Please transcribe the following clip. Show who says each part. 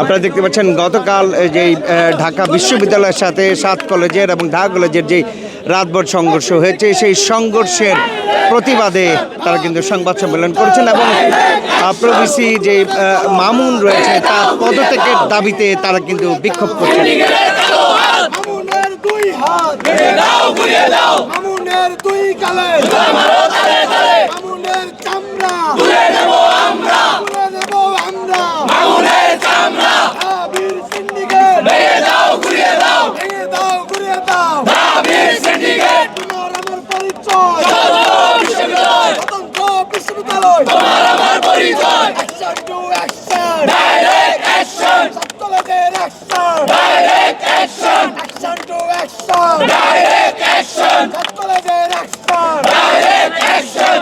Speaker 1: আপনারা দেখতে পাচ্ছেন, গতকাল যে ঢাকা বিশ্ববিদ্যালয়ের সাথে সাত কলেজের এবং ঢাকা কলেজের যে রাতভর সংঘর্ষ হয়েছে, সেই সংঘর্ষের প্রতিবাদে তারা কিন্তু সংবাদ সম্মেলন করেছেন এবং প্রবিসি যে মামুন রয়েছে, তার পদত্যাগের দাবিতে তারা কিন্তু বিক্ষোভ করছেন।
Speaker 2: দুই হাত। বিশ্ববিদ্যালয়
Speaker 3: তোমার আমার পরিচয়।
Speaker 2: Action to action
Speaker 3: direct action
Speaker 2: কলেজের action
Speaker 3: direct action
Speaker 2: action to action
Speaker 3: direct action
Speaker 2: কলেজের অ্যাকশন
Speaker 3: ডাইরেক্ট অ্যাকশন